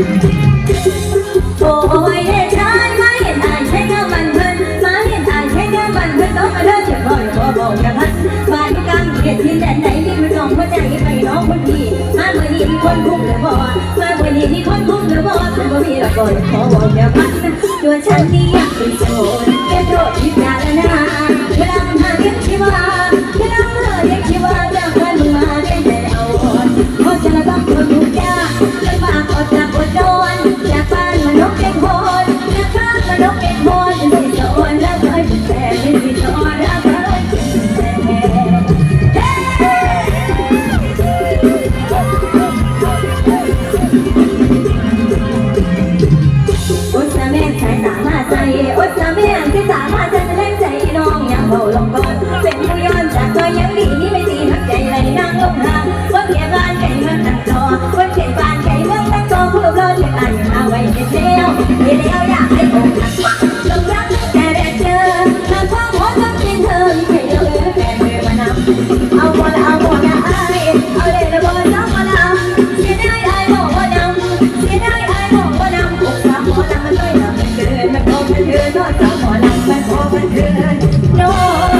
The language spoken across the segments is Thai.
โอ้ยเห็นไมาเห็นานแค่เงาบันเทิงมาเห็นอ่านแค่เงาบันเทิงต้องมาเลิกเฉยบ่อยบ่บอกกระพันบ้านกลางเกียรติแดนไหนที่มันน้องหัวใจไปน้องคนดีมาเมื่อนี้มีคนคุ้มหรือบ่มาเมื่อนี้มีคนคุ้มหรือบ่ฉันบ่มีละก่อนขอบอกกระพัน เกินน้อง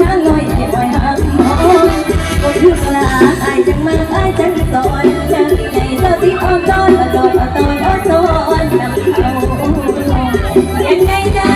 น้าลอยให้ไว้หางมองก็คืาอายจังมันอายจังตอนจังใจเจ้าที่อ้อมตอนอดอยอดอนอดอนนำอา